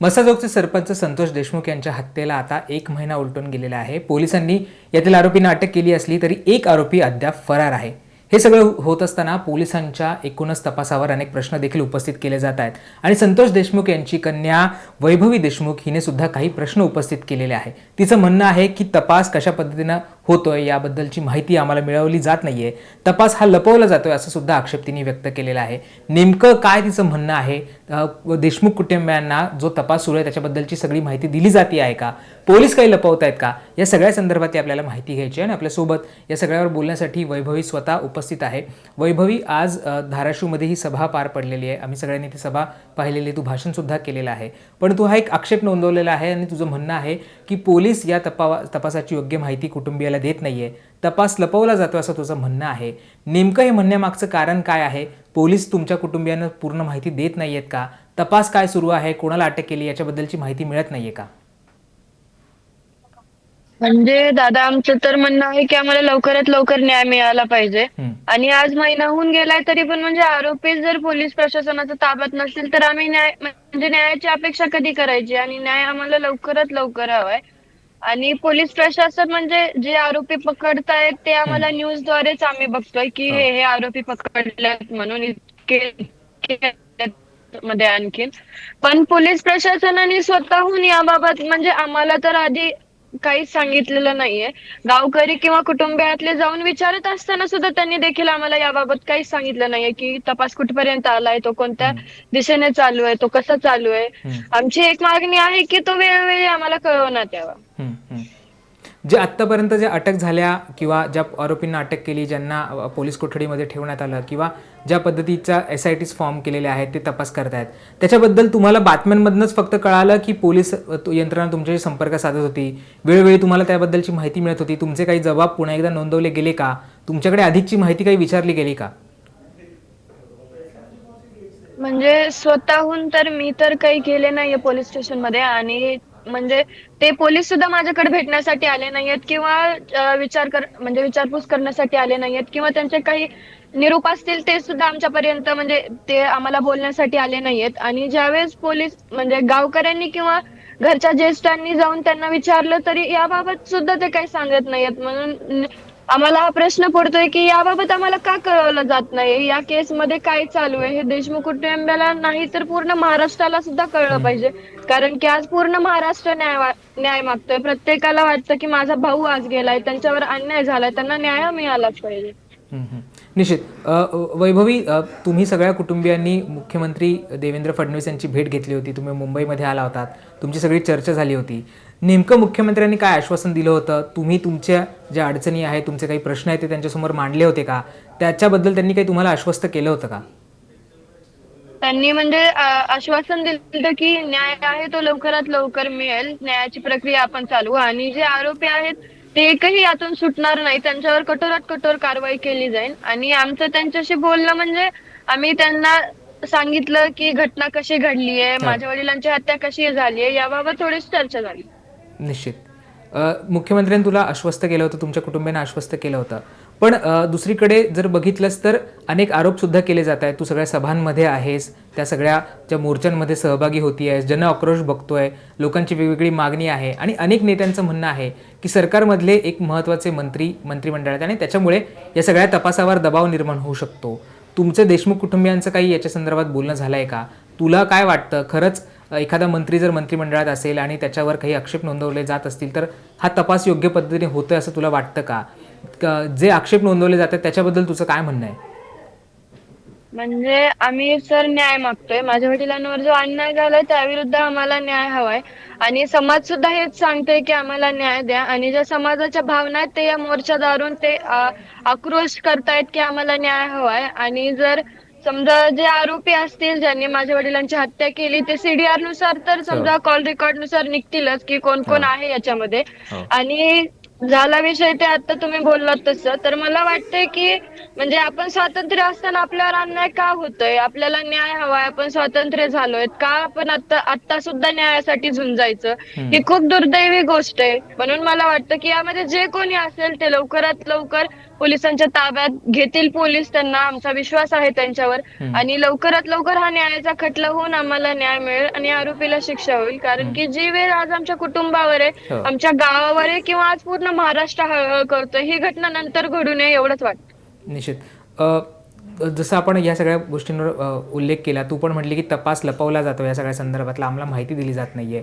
मसाजोगचे सरपंच संतोष देशमुख यांच्या हत्येला आता एक महिना उलटून गेलेला आहे. पोलिसांनी यातील आरोपींना अटक केली असली तरी एक आरोपी अद्याप फरार आहे. हे सगळं होत असताना पोलिसांच्या एकूणच तपासावर अनेक प्रश्न देखील उपस्थित केले जात आहेत. आणि संतोष देशमुख यांची कन्या वैभवी देशमुख हिने सुद्धा काही प्रश्न उपस्थित केलेले आहे तिचं म्हणणं आहे की तपास कशा पद्धतीनं होतोय याबद्दलची माहिती आम्हाला मिळवली जात नाही आहे तपास हा लपवला जातोय असं सुद्धा आक्षेप तिने व्यक्त केलेला आहे. नेमकं काय तिचं म्हणणं आहे? देशमुख कुटुंबियांना जो तपास सुरू आहे त्याच्याबद्दलची सगळी माहिती दिली जाते आहे का? पोलीस काही लपवत आहेत का? या सगळ्या संदर्भात आपल्याला माहिती घ्यायची आहे आणि आपल्यासोबत या सगळ्यावर बोलण्यासाठी वैभवी स्वतः उपस्थित आहे. वैभवी आज धाराशिवमध्ये ही सभा पार पडलेली आहे. आम्ही सगळ्यांनी ती सभा पाहिलेली तू भाषणसुद्धा केलेलं आहे. पण तू हा एक आक्षेप नोंदवलेला आहे आणि तुझं म्हणणं आहे की पोलीस या तपावा तपासाची योग्य माहिती कुटुंबियाला देत नाहीये. तपास लपवला जातो असं तुझं म्हणणं आहे. नेमकं हे म्हणण्यामागचं कारण काय आहे? पोलीस तुमच्या कुटुंबियांना पूर्ण माहिती देत नाहीयेत का? तपास काय सुरू आहे? कोणाला अटक केली? याच्याबद्दलची माहिती मिळत नाहीये का? म्हणजे दादा आमचं तर म्हणणं आहे की आम्हाला लवकरात लवकर न्याय मिळाला पाहिजे. आणि आज महिना होऊन गेलाय तरी पण म्हणजे आरोपी जर पोलीस प्रशासनाच्या ताब्यात नसेल तर आम्ही न्याय म्हणजे न्यायाची अपेक्षा कधी करायची? आणि न्याय आम्हाला लवकरात लवकर हवाय. आणि पोलीस प्रशासन म्हणजे जे आरोपी पकडतायत ते आम्हाला न्यूज द्वारेच आम्ही बघतोय की हे. हे आरोपी पकडलेत म्हणून इतके इतके मध्ये आणखीन. पण पोलीस प्रशासनाने स्वतःहून याबाबत म्हणजे आम्हाला तर आधी काहीच सांगितलेलं नाहीये. गावकरी किंवा कुटुंबियातले जाऊन विचारत असताना सुद्धा त्यांनी देखील आम्हाला याबाबत काहीच सांगितलं नाहीये की तपास कुठपर्यंत आलाय तो कोणत्या दिशेने चालू आहे तो कसा चालू आहे. आमची एक मागणी आहे की तो वेळोवेळी आम्हाला कळवण्यात यावा. जे आत्तापर्यंत ज्या अटक झाल्या किंवा ज्या आरोपींना अटक केली ज्यांना पोलीस कोठडीमध्ये ठेवण्यात आलं किंवा ज्या पद्धतीचा एस आय टीज फॉर्म केलेले आहेत ते तपास करतायत. त्याच्याबद्दल तुम्हाला बातम्यांमधनंच फक्त कळालं की पोलीस यंत्रणा तुमच्याशी संपर्क साधत होती. वेळोवेळी तुम्हाला त्याबद्दलची माहिती मिळत होती. तुमचे काही जबाब पुन्हा एकदा नोंदवले गेले का? तुमच्याकडे अधिकची माहिती काही विचारली गेली का? म्हणजे स्वतःहून तर मी तर काही केले नाहीये पोलीस स्टेशनमध्ये आणि म्हणजे ते पोलीस सुद्धा माझ्याकडे भेटण्यासाठी आले नाहीयेत किंवा विचार कर म्हणजे विचारपूस करण्यासाठी आले नाहीयेत किंवा त्यांचे काही निरूप असतील ते सुद्धा आमच्यापर्यंत म्हणजे ते आम्हाला बोलण्यासाठी आले नाहीयेत. आणि ज्यावेळेस पोलीस म्हणजे गावकऱ्यांनी किंवा घरच्या ज्येष्ठांनी जाऊन त्यांना विचारलं तरी याबाबत सुद्धा ते काही सांगत नाहीयेत. म्हणून आम्हाला हा प्रश्न पडतोय की याबाबत आम्हाला का कळवलं जात नाही? या केस मध्ये काय चालू आहे? हे देशमुख कुटुंबाला नाही तर पूर्ण महाराष्ट्राला सुद्धा कळलं पाहिजे. कारण की आज पूर्ण महाराष्ट्र न्याय न्याय मागतोय. प्रत्येकाला वाटतं की माझा भाऊ आज गेलाय त्यांच्यावर अन्याय झालाय त्यांना न्याय मिळालाच पाहिजे. निश्चित. वैभवी तुम्ही सगळ्या कुटुंबियांनी मुख्यमंत्री देवेंद्र फडणवीस यांची भेट घेतली होती. तुम्ही मुंबईमध्ये आला होतात. तुमची सगळी चर्चा झाली होती. नेमकं मुख्यमंत्र्यांनी काय आश्वासन दिलं होतं? तुम्ही तुमच्या ज्या अडचणी आहेत तुमचे काही प्रश्न आहेत ते त्यांच्यासमोर मांडले होते का? त्याच्याबद्दल त्यांनी काही तुम्हाला आश्वस्त केलं होतं का? त्यांनी म्हणजे आश्वासन दिलं की न्याय आहे तो लवकरात लवकर मिळेल. न्यायाची प्रक्रिया आपण चालू आणि जे आरोपी आहेत ते एकही यातून सुटणार नाही. त्यांच्यावर कठोरात कठोर कारवाई केली जाईल. आणि आमचं त्यांच्याशी बोलणं म्हणजे आम्ही त्यांना सांगितलं की घटना कशी घडली आहे माझ्या वडिलांची हत्या कशी झाली आहे याबाबत थोडीशी चर्चा झाली. निश्चित. मुख्यमंत्र्यांनी तुला आश्वस्त केलं होतं तुमच्या कुटुंबियांना आश्वस्त केलं होतं. पण दुसरीकडे जर बघितलंस तर अनेक आरोपसुद्धा केले जात आहेत. तू सगळ्या सभांमध्ये आहेस त्या सगळ्या ज्या मोर्चांमध्ये सहभागी होती आहेस जन आक्रोश बघतोय लोकांची वेगवेगळी मागणी आहे आणि अनेक नेत्यांचं म्हणणं आहे की सरकारमधले एक महत्त्वाचे मंत्री मंत्रिमंडळात आणि त्याच्यामुळे या सगळ्या तपासावर दबाव निर्माण होऊ शकतो. तुमचं देशमुख कुटुंबियांचं काही याच्या संदर्भात बोलणं झालं आहे का? तुला काय वाटतं? खरंच एखादा मंत्री जर मंत्रिमंडळात असेल आणि त्याच्यावर काही आक्षेप नोंदवले जात असतील तर हा तपास योग्य पद्धतीने होतोय असं तुला वाटतं का? जे आक्षेप नोंदवले जातात त्याच्याबद्दल तुझं काय म्हणणं आहे? म्हणजे आम्ही सर न्याय मागतोय. माझ्या वडिलांवर जो अन्याय झालाय त्याविरुद्ध आम्हाला न्याय हवाय. आणि समाज सुद्धा हेच सांगतोय की आम्हाला न्याय द्या. आणि ज्या समाजाच्या भावना आहेत ते या मोर्चादारून ते अ, आक्रोश करतायत की आम्हाला न्याय हवाय. आणि जर समजा जे आरोपी असतील ज्यांनी माझ्या वडिलांची हत्या केली ते सीडीआरनुसार तर समजा कॉल रेकॉर्डनुसार निघतीलच की कोण कोण आहे याच्यामध्ये. हो. आणि झाला विषय ते आता तुम्ही बोललात तसं. तर मला वाटतंय की म्हणजे आपण स्वातंत्र्य असताना आपल्यावर अन्याय का होतोय? आपल्याला न्याय हवाय आपण स्वातंत्र्य झालोय. का आपण आता आता सुद्धा न्यायासाठी झुंजायचं. ही खूप दुर्दैवी गोष्ट आहे. म्हणून मला वाटतं की यामध्ये जे कोणी असेल ते लवकरात लवकर पोलिसांच्या ताब्यात घेतील पोलीस त्यांना आमचा विश्वास आहे त्यांच्यावर. आणि लवकरात लवकर हा न्यायाचा खटला होऊन आम्हाला न्याय मिळेल आणि आरोपीला शिक्षा होईल. कारण की जी वेळ आज आमच्या कुटुंबावर आहे हो. आमच्या गावावर आहे किंवा आज पूर्ण महाराष्ट्र हळहळ करतोय ही घटना नंतर घडू नये एवढंच वाटतं. निश्चित. जसं आपण या सगळ्या गोष्टींवर उल्लेख केला तू पण म्हटली की तपास लपवला जातो या सगळ्या संदर्भातला आम्हाला माहिती दिली जात नाहीये.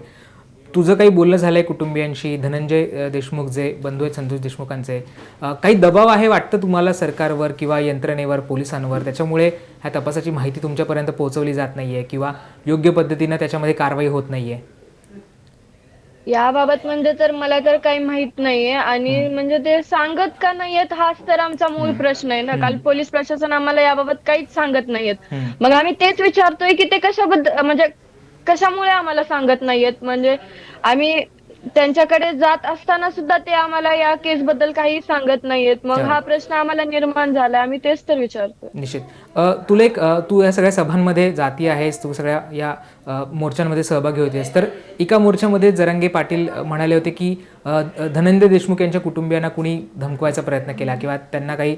तुझं काही बोलणं झालंय कुटुंबियांशी? धनंजय देशमुख जे बंधू आहेत संतोष देशमुखांचे. काही दबाव आहे वाटतं तुम्हाला सरकारवर किंवा यंत्रणेवर पोलिसांवर? त्याच्यामुळे ह्या तपासाची माहिती तुमच्यापर्यंत पोहोचवली जात नाहीये किंवा योग्य पद्धतीनं त्याच्यामध्ये कारवाई होत नाहीये? याबाबत म्हणजे तर मला तर काही माहीत नाहीये आणि म्हणजे ते सांगत का नाहीयेत हाच तर आमचा मूळ प्रश्न आहे ना. काल पोलीस प्रशासन आम्हाला याबाबत काहीच सांगत नाहीयेत. मग आम्ही तेच विचारतोय की ते कशाबद्दल म्हणजे कशामुळे आम्हाला सांगत नाहीयेत? म्हणजे आम्ही त्यांच्याकडे जात असताना सुद्धा ते आम्हाला या केस बद्दल काही सांगत नाहीयेत. मग हा. प्रश्न आम्हाला निर्माण झाला आम्ही तेच तर विचारतोय. निश्चित. तुला एक तू या सगळ्या सभांमध्ये जाती आहेस तू सगळ्या या मोर्चांमध्ये सहभागी होतेस तर एका मोर्चामध्ये जरांगे पाटील म्हणाले होते की धनंजय देशमुख यांच्या कुटुंबियांना कुणी धमकवायचा प्रयत्न केला किंवा त्यांना काही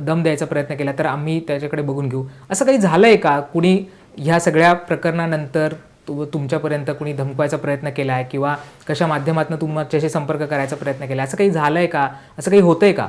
दम द्यायचा प्रयत्न केला तर आम्ही त्याच्याकडे बघून घेऊ. असं काही झालंय का? कुणी ह्या सगळ्या प्रकरणानंतर तु तुमच्यापर्यंत कुणी धमकवायचा प्रयत्न केला आहे किंवा कशा माध्यमातून तुमच्याशी संपर्क करायचा प्रयत्न केला असं काही झालंय का? असं काही होतंय का?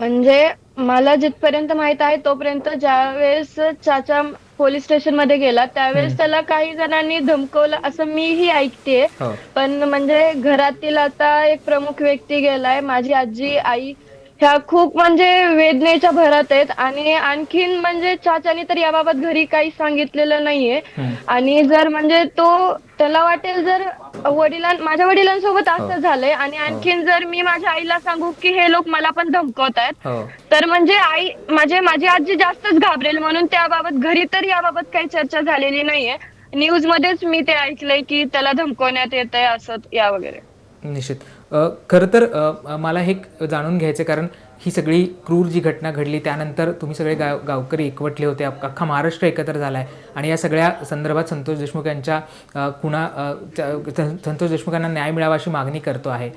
म्हणजे मला जिथपर्यंत माहीत आहे तोपर्यंत ज्यावेळेस चाचा पोलीस स्टेशनमध्ये गेला त्यावेळेस त्याला काही जणांनी धमकवलं असं मीही ऐकतेय. हो. पण म्हणजे घरातील आता एक प्रमुख व्यक्ती गेलाय माझी आजी आई ह्या खूप म्हणजे वेदनेच्या भरात आहेत. आणि आणखीन म्हणजे चाचाने तर याबाबत घरी काही सांगितलेलं नाहीये. आणि जर म्हणजे तो त्याला वाटेल जर वडिलां माझ्या वडिलांसोबत हो. असं झालंय. आणि आणखीन जर मी माझ्या आईला सांगू की हे लोक मला पण धमकवत आहेत हो. तर म्हणजे आई माझे माझी आजी जास्तच घाबरेल. म्हणून त्याबाबत घरी तर याबाबत काही चर्चा झालेली नाहीये. न्यूज मध्येच मी ते ऐकलंय की त्याला धमकवण्यात येत आहे असं या वगैरे. निश्चित. खरं तर मला हे जाणून घ्यायचं कारण ही सगळी क्रूर जी घटना घडली त्यानंतर तुम्ही सगळे गाव गावकरी एकवटले होते अख्खा महाराष्ट्र एकत्र झाला आहे आणि या सगळ्या संदर्भात संतोष देशमुख यांच्या सं- संतोष देशमुख यांना न्याय मिळावा अशी मागणी करतो आहे.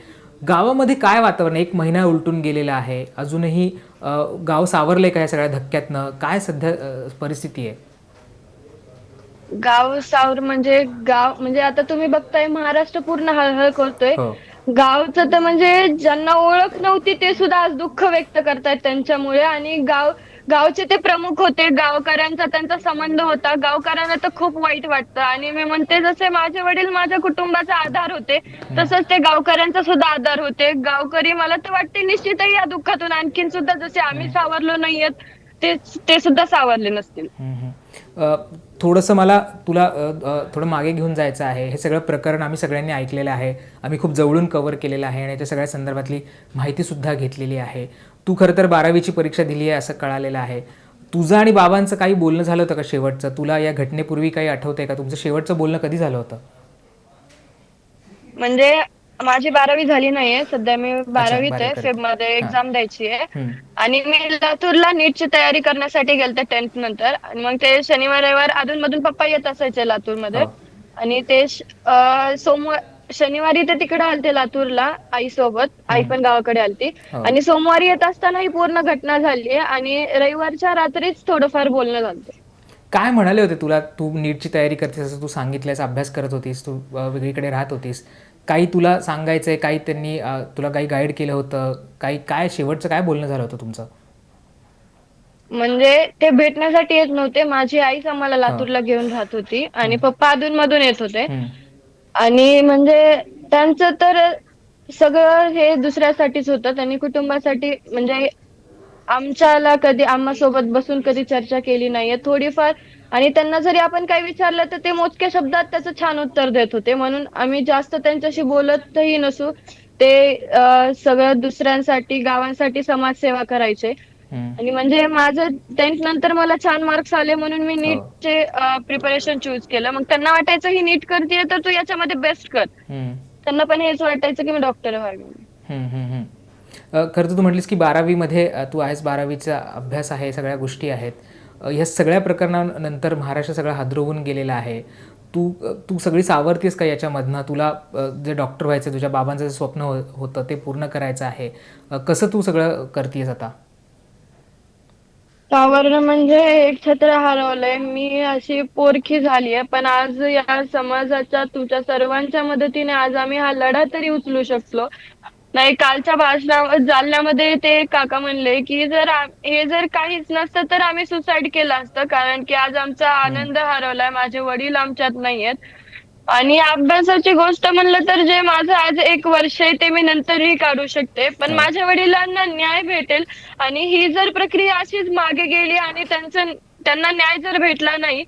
गावामध्ये काय वातावरण? एक महिना उलटून गेलेला आहे. अजूनही गाव सावरले का या सगळ्या धक्क्यातनं? काय सध्या परिस्थिती आहे? गाव सावर म्हणजे गाव म्हणजे आता तुम्ही बघताय महाराष्ट्र पूर्ण हळहळ करतोय. हो. गावचं तर म्हणजे ज्यांना ओळख नव्हती ते सुद्धा आज दुःख व्यक्त करतायत त्यांच्यामुळे. आणि गाव गावचे ते प्रमुख होते. गावकऱ्यांचा त्यांचा संबंध होता. गावकऱ्यांना तर खूप वाईट वाटतं. आणि मी म्हणते जसे माझे वडील माझ्या कुटुंबाचा आधार होते तसंच ते गावकऱ्यांचा सुद्धा आधार होते. गावकरी मला तर वाटते निश्चितही या दुःखातून आणखीन सुद्धा जसे आम्ही सावरलो नाहीयेत ते ते सुद्धा सावरले नसतील. थोडंसं मला तुला थोडं मागे घेऊन जायचं आहे. हे सगळं प्रकरण आम्ही सगळ्यांनी ऐकलेलं आहे. आम्ही खूप जवळून कव्हर केलेलं आहे आणि याच्या सगळ्या संदर्भातली माहितीसुद्धा घेतलेली आहे. तू खरं तर बारावीची परीक्षा दिली आहे असं कळालेलं आहे. तुझं आणि बाबांचं काही बोलणं झालं होतं का शेवटचं? तुला या घटनेपूर्वी काही आठवतंय का? तुमचं शेवटचं बोलणं कधी झालं होतं? म्हणजे माझी बारावी झाली नाहीये सध्या मी बारावीत बारावी आहे. फेबमध्ये एक्झाम द्यायची आहे. आणि मी लातूरला नीटची तयारी करण्यासाठी गेलते टेन्थ नंतर. आणि मग ते शनिवार रविवार अधून मधून पप्पा येत असायचे लातूरमध्ये. हो. आणि ते सोमवार शनिवारी ते तिकडे आलते लातूरला आई सोबत आई पण गावाकडे आलती. हो. आणि सोमवारी येत असताना ही पूर्ण घटना झाली आणि रविवारच्या रात्रीच थोडंफार बोलणं झालं काय म्हणाले होते तुला? तू नीटची तयारी करतेस असं तू सांगितलंयस अभ्यास करत होतीस तू वेगळीकडे राहत होतीस. काही तुला सांगायचंय काही त्यांनी तुला काही गाईड केलं होतं काही काय शेवटचं काय बोलणं झालं होतं तुमचं? म्हणजे ते भेटण्यासाठी येत नव्हते. माझी आईच आम्हाला लातूरला घेऊन राहत होती आणि पप्पा अधून मधून येत होते. आणि म्हणजे त्यांचं तर सगळं हे दुसऱ्यासाठीच होतं. त्यांनी कुटुंबासाठी म्हणजे आमच्याला कधी आम्हासोबत बसून कधी चर्चा केली नाहीये. थोडीफार आणि त्यांना जरी आपण काही विचारलं तर ते मोजक्या शब्दात त्याचं छान उत्तर देत होते. म्हणून आम्ही जास्त त्यांच्याशी बोलतही नसू. ते सगळं दुसऱ्यांसाठी गावांसाठी समाजसेवा करायचे. आणि म्हणजे माझं टेन्थ नंतर मला छान मार्क्स आले म्हणून मी हो. नीटचे प्रिपरेशन चूज केलं. मग त्यांना वाटायचं ही नीट करते तर तू याच्यामध्ये बेस्ट कर. त्यांना पण हेच वाटायचं की मी डॉक्टर व्हावी खरं तर तू म्हटलीस की बारावीमध्ये तू आहेस बारावीचा अभ्यास आहे सगळ्या गोष्टी आहेत. ह्या सगळ्या प्रकरणानंतर महाराष्ट्र सगळा हादरवून गेलेला आहे. तू तू सगळी सावरतीस का याच्यामधनं? तुला जे डॉक्टर व्हायचं तुझ्या बाबांचं जे स्वप्न हो होतं ते पूर्ण करायचं आहे. कसं तू सगळं करतेस आता? सावरणं म्हणजे एक छत्र हरवलंय. मी अशी पोरखी झालीये पण आज या समाजाच्या तुझ्या सर्वांच्या मदतीने आज आम्ही हा लढा तरी उचलू शकलो. नाही कालच्या भाषणा जालन्यामध्ये ते काका म्हणले की जर हे जर काहीच नसतं तर आम्ही सुसाईड केलं असतं. कारण की आज आमचा आनंद हरवलाय. माझे वडील आमच्यात नाहीयेत. आणि अभ्यासाची गोष्ट म्हणलं तर जे माझं आज एक वर्ष आहे ते मी नंतरही काढू शकते. पण माझ्या वडिलांना न्याय भेटेल. आणि ही जर प्रक्रिया अशीच मागे गेली आणि त्यांचं त्यांना न्याय जर भेटला नाही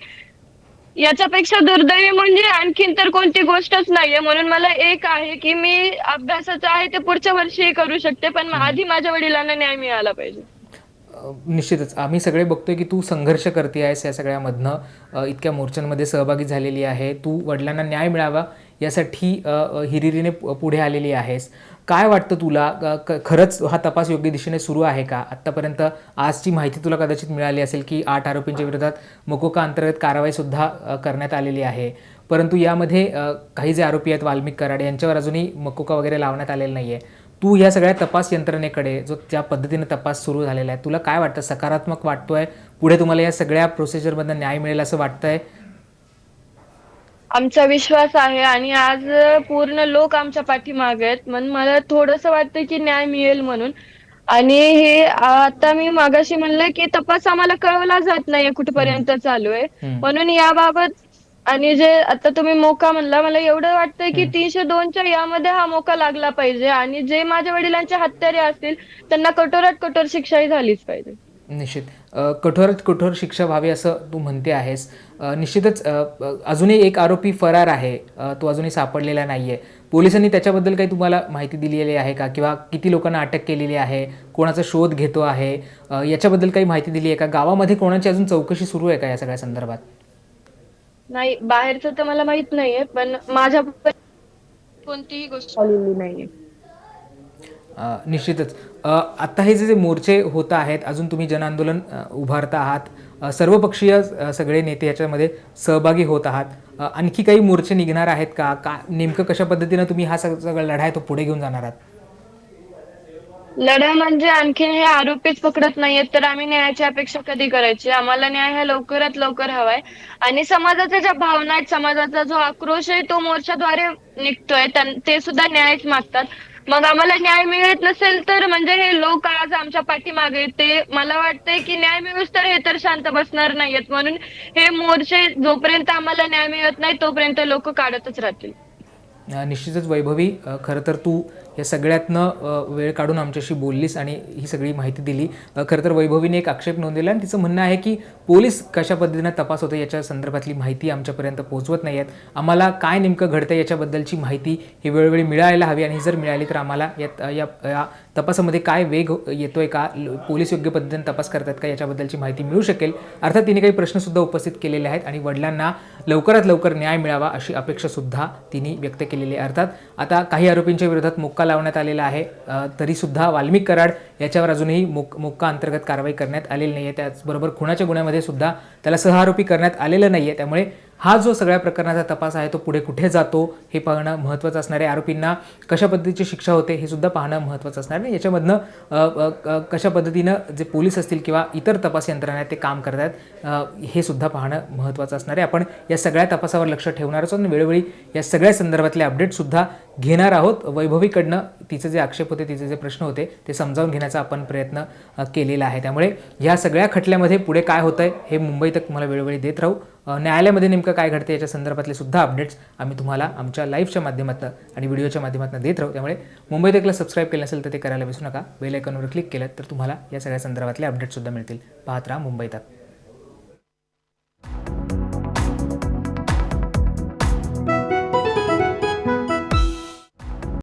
याच्यापेक्षा दुर्दैवी म्हणजे आणखीन तर कोणती गोष्टच नाहीये. म्हणून मला एक आहे की मी अभ्यासाचं आहे ते पुढच्या वर्षी करू शकते पण आधी माझ्या वडिलांना न्याय मिळाला पाहिजे. निश्चितच. आम्ही सगळे बघतोय की तू संघर्ष करते आहेस या सगळ्यामधनं. इतक्या मोर्चांमध्ये सहभागी झालेली आहे. तू वडिलांना न्याय मिळावा. यासाठी हिरिरीने पुढे आलेली आहेस. काय वाटतं तुला? क- खरंच हा तपास योग्य दिशेने सुरू आहे का? आत्तापर्यंत आजची माहिती तुला कदाचित मिळाली असेल की आठ आरोपींच्या विरोधात मकोका अंतर्गत कारवाईसुद्धा करण्यात आलेली आहे. परंतु यामध्ये काही जे आरोपी आहेत वाल्मिक कराड यांच्यावर अजूनही मकोका वगैरे लावण्यात आलेला नाही आहे तू या सगळ्या तपास यंत्रणेकडे जो ज्या पद्धतीने तपास सुरू झालेला आहे तुला काय वाटतं? सकारात्मक वाटतोय? पुढे तुम्हाला या सगळ्या प्रोसिजरमधनं न्याय मिळेल असं वाटतंय? आमचा विश्वास आहे आणि आज पूर्ण लोक आमच्या पाठीमागे आहेत. म्हणून मला थोडस वाटतं की न्याय मिळेल म्हणून. आणि हे आता मी मागाशी म्हणलं की तपास आम्हाला कळवला जात नाहीये कुठपर्यंत चालू आहे. म्हणून याबाबत आणि जे आता तुम्ही मोका म्हणला मला एवढं वाटतंय की तीनशे दोनच्या यामध्ये हा मोका लागला पाहिजे आणि जे माझ्या वडिलांचे हत्यारे असतील त्यांना कठोरात कठोर शिक्षाही झालीच पाहिजे. निश्चित. कठोरात कठोर शिक्षा व्हावी असं तू म्हणते आहेस. निश्चितच अजूनही एक आरोपी फरार आहे. तो अजूनही सापडलेला नाही आहे पोलिसांनी त्याच्याबद्दल काही तुम्हाला माहिती दिलेली आहे का? किंवा किती लोकांना अटक केलेली आहे? कोणाचा शोध घेतो आहे? याच्याबद्दल काही माहिती दिली आहे का? गावामध्ये कोणाची अजून चौकशी सुरू आहे का या सगळ्या संदर्भात? नाही बाहेरचं तर मला माहीत नाहीये पण माझ्या कोणतीही गोष्ट आलेली नाहीये. निश्चितच. आता आत्ता हे जे जे मोर्चे होत आहेत अजून तुम्ही जनआंदोलन उभारता आहात सर्वपक्षीय सगळे नेते याच्यामध्ये सहभागी होत आहात. आणखी काही मोर्चे निघणार आहेत का? का नेमकं कशा पद्धतीनं तुम्ही हा सगळा लढा आहे तो पुढे घेऊन जाणार आहात? लढा म्हणजे आणखीन हे आरोपीच पकडत नाहीयेत तर आम्ही न्यायाची अपेक्षा कधी करायची? आम्हाला न्याय हा लवकरात लवकर हवाय. आणि समाजाच्या ज्या भावना आहेत समाजाचा जो आक्रोश आहे तो मोर्चाद्वारे निघतोय. ते सुद्धा न्यायच मागतात. मग आम्हाला न्याय मिळत नसेल तर म्हणजे हे लोक आज आमच्या पाठीमागे ते मला वाटतंय की न्याय मिळूच तर हे तर शांत बसणार नाहीयेत. म्हणून हे मोर्चे जोपर्यंत आम्हाला न्याय मिळत नाही तोपर्यंत लोक काढतच राहतील. निश्चितच वैभवी खर खरं तर तू या सगळ्यातनं वेळ काढून आमच्याशी बोललीस आणि ही सगळी माहिती दिली. खरं तर वैभवीने एक आक्षेप नोंदवला आणि तिचं म्हणणं आहे की पोलीस कशा पद्धतीनं तपास होतो याच्या संदर्भातली माहिती आमच्यापर्यंत पोहोचवत नाही आहेत आम्हाला काय नेमकं घडतं याच्याबद्दलची माहिती ही वेळोवेळी मिळायला हवी आणि जर मिळाली तर आम्हाला यात या तपासामध्ये काय वेग हो, येतोय का? पोलीस योग्य पद्धतीने तपास करतात का? याच्याबद्दलची माहिती मिळू शकेल. अर्थात तिने काही प्रश्नसुद्धा उपस्थित केलेले आहेत आणि वडिलांना लवकरात लवकर न्याय मिळावा अशी अपेक्षासुद्धा तिने व्यक्त केलेली आहे. अर्थात आता काही आरोपींच्या विरोधात मुक्का लावण्यात आलेला आहे. तरीसुद्धा वाल्मिक कराड याच्यावर अजूनही मुक मुक्का अंतर्गत कारवाई करण्यात आलेली नाही आहे त्याचबरोबर खुणाच्या गुन्ह्यामध्ये सुद्धा त्याला सहआरोपी करण्यात आलेलं नाही आहे त्यामुळे हा जो सगळ्या प्रकरणाचा तपास आहे तो पुढे कुठे जातो हे पाहणं महत्त्वाचं असणार आहे. आरोपींना कशा पद्धतीची शिक्षा होते हे सुद्धा पाहणं महत्त्वाचं असणार आहे. याच्यामधनं क- कशा पद्धतीनं जे पोलीस असतील किंवा इतर तपास यंत्रणा आहेत ते काम करतात हे सुद्धा पाहणं महत्त्वाचं असणार आहे. आपण या सगळ्या तपासावर लक्ष ठेवणार आहोत आणि वेळोवेळी या सगळ्या संदर्भातले अपडेटसुद्धा घेणार आहोत. वैभवीकडनं तिचे जे आक्षेप होते तिचे जे प्रश्न होते ते समजावून घेण्याचा आपण प्रयत्न केलेला आहे. त्यामुळे ह्या सगळ्या खटल्यामध्ये पुढे काय होतं आहे हे मुंबई तक मला वेळोवेळी देत राहू. न्यायालयामध्ये नेमकं काय घडते याच्या संदर्भातले सुद्धा अपडेट्स आम्ही तुम्हाला आमच्या लाईव्हच्या माध्यमातून आणि व्हिडिओच्या माध्यमातून देत राहू. त्यामुळे मुंबई तकला सबस्क्राईब केलं नसेल तर ते करायला विसरू नका. बेल आयकॉनवर क्लिक केलं तर तुम्हाला या सगळ्या संदर्भातले अपडेट्ससुद्धा मिळतील. पाहत राहा मुंबईत